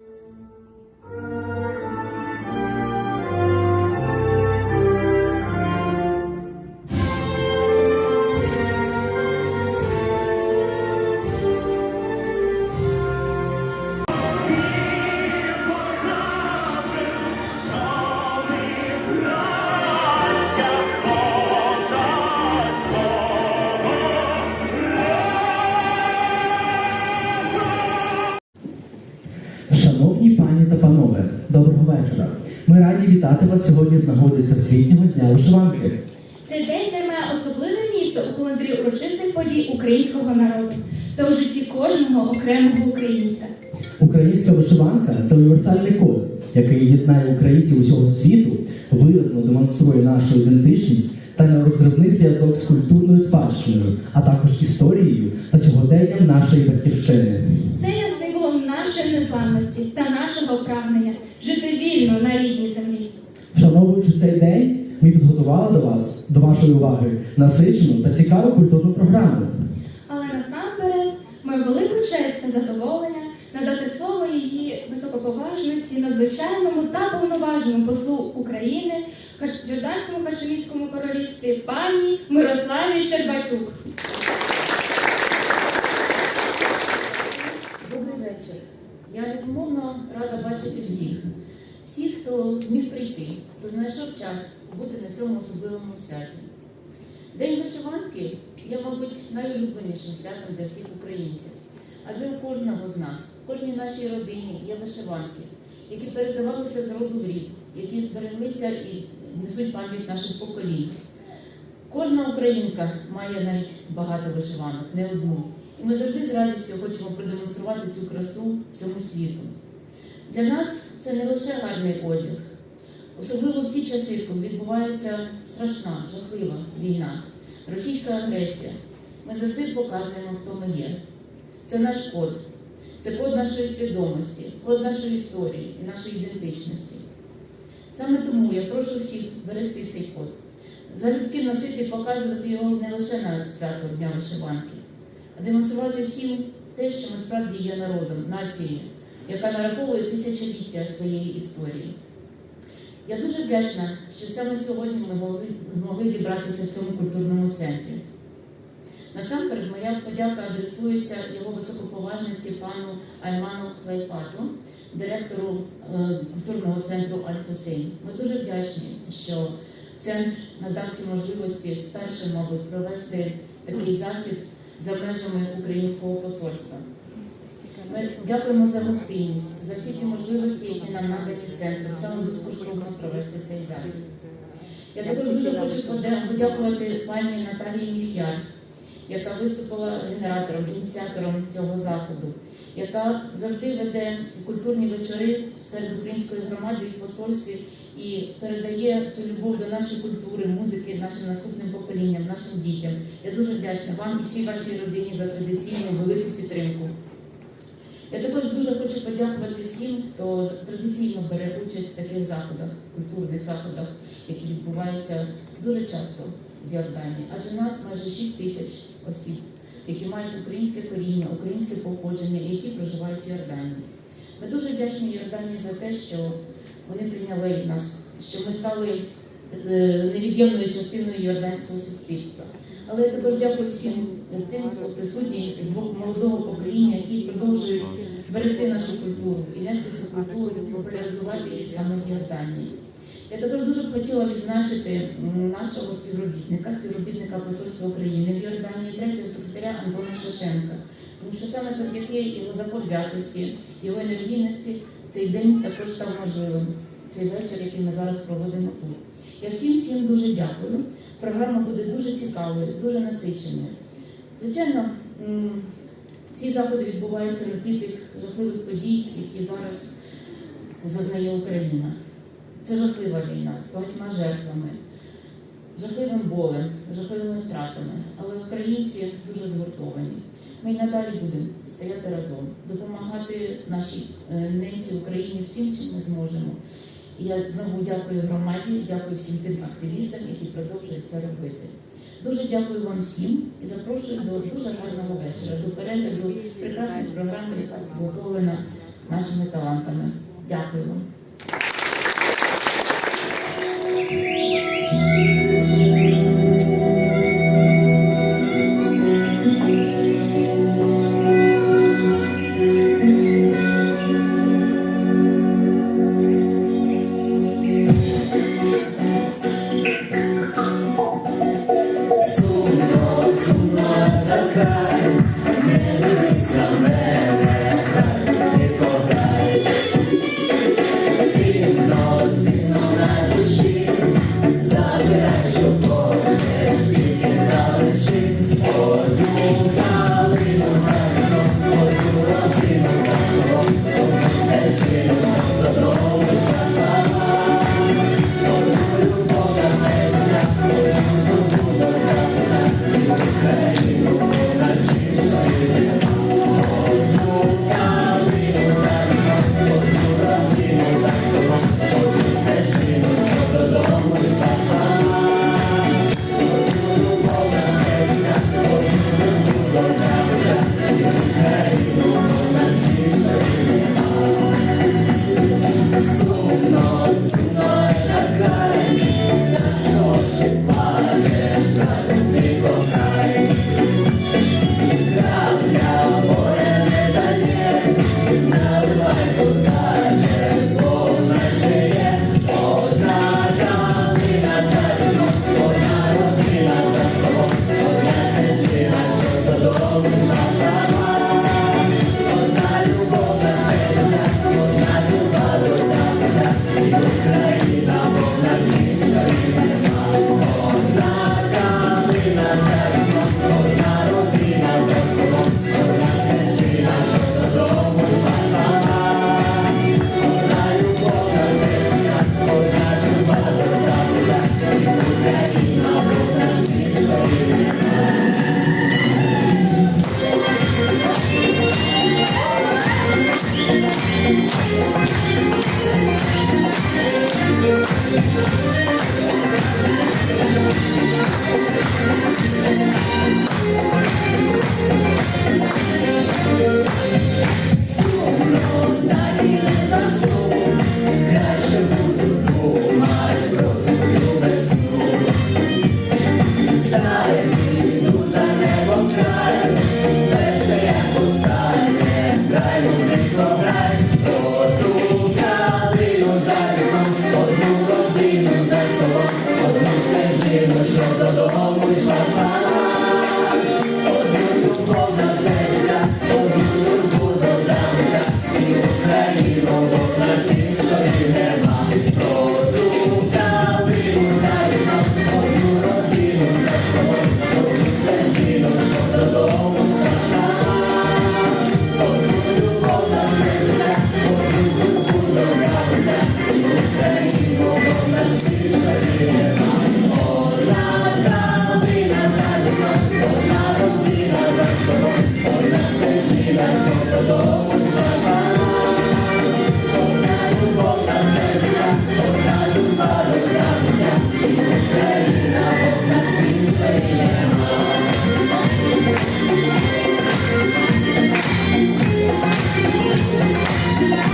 うん。Доброго вечора. Ми раді вітати вас сьогодні з нагоди Всесвітнього дня вишиванки. Цей день займає особливе місце у календарі урочистих подій українського народу та у житті кожного окремого українця. Українська вишиванка це універсальний код, який єднає українців усього світу, виразно демонструє нашу ідентичність та нерозривний зв'язок з культурною спадщиною, а також історією та сьогоденням нашої батьківщини. Це є символом нашої незламності та нашого прагнення жити на рідній землі. Вшановуючи цей день, ми підготували до вас, до вашої уваги, насичену та цікаву культурну програму. Але насамперед маю велику честь та задоволення надати слово її високоповажності надзвичайному та повноважному послу України в Каш- королівстві пані Мирославі Щербатюк. Добрий вечір. Я безумовно рада бачити всіх. Всіх, хто зміг прийти, хто знайшов час бути на цьому особливому святі. День вишиванки є, мабуть, найулюбленішим святом для всіх українців. Адже у кожного з нас, в кожній нашій родині є вишиванки, які передавалися з роду в рід, які збереглися і несуть пам'ять наших поколінь. Кожна українка має навіть багато вишиванок, не одну. І ми завжди з радістю хочемо продемонструвати цю красу всьому світу. Для нас це не лише гарний одяг, особливо в ці часи, коли відбувається страшна, жахлива війна, російська агресія. Ми завжди показуємо, хто ми є. Це наш код, це код нашої свідомості, код нашої історії і нашої ідентичності. Саме тому я прошу всіх берегти цей код, залюбки носити і показувати його не лише на свято Дня вишиванки, а демонструвати всім те, що ми справді є народом, нацією, яка нараховує тисячоліття своєї історії. Я дуже вдячна, що саме сьогодні ми могли, змогли зібратися в цьому культурному центрі. Насамперед, моя подяка адресується його високоповажності пану Айману Клайфату, директору е, культурного центру Аль-Хусейн. Ми дуже вдячні, що центр надав ці можливості вперше, мабуть, провести такий захід за межами українського посольства. Ми дякуємо за гостинність, за всі ті можливості, які нам надані центром, саме безкоштовно провести цей захід. Я також дуже хочу подякувати пані Наталії Міхяр, яка виступила генератором, ініціатором цього заходу, яка завжди веде культурні вечори серед української громади і посольстві і передає цю любов до нашої культури, музики, нашим наступним поколінням, нашим дітям. Я дуже вдячна вам і всій вашій родині за традиційну велику підтримку. Я також дуже хочу подякувати всім, хто традиційно бере участь в таких заходах, культурних заходах, які відбуваються дуже часто в Йорданії. Адже нас майже 6 тисяч осіб, які мають українське коріння, українське походження і які проживають в Йорданії. Ми дуже вдячні Йорданії за те, що вони прийняли нас, що ми стали е, невід'ємною частиною йорданського суспільства. Але я також дякую всім тим, хто присутній з боку молодого покоління, які продовжують берегти нашу культуру і нести цю культуру, популяризувати її саме в Йорданії. Я також дуже хотіла відзначити нашого співробітника, співробітника Посольства України в Йорданії, третього секретаря Антона Шишенка. Тому що саме завдяки його заповзятості, його енергійності цей день також став можливим, цей вечір, який ми зараз проводимо тут. Я всім всім дуже дякую. Програма буде дуже цікавою, дуже насиченою. Звичайно, ці заходи відбуваються на тлі тих жахливих подій, які зараз зазнає Україна. Це жахлива війна з багатьма жертвами, жахливим болем, жахливими втратами. Але українці дуже згуртовані. Ми й надалі будемо стояти разом, допомагати нашій е, ненці Україні всім, чим ми зможемо. Я знову дякую громаді, дякую всім тим активістам, які продовжують це робити. Дуже дякую вам всім і запрошую до дуже гарного вечора, до перегляду прекрасної програми, яка підготовлена нашими талантами. Дякую вам. Додому Yeah.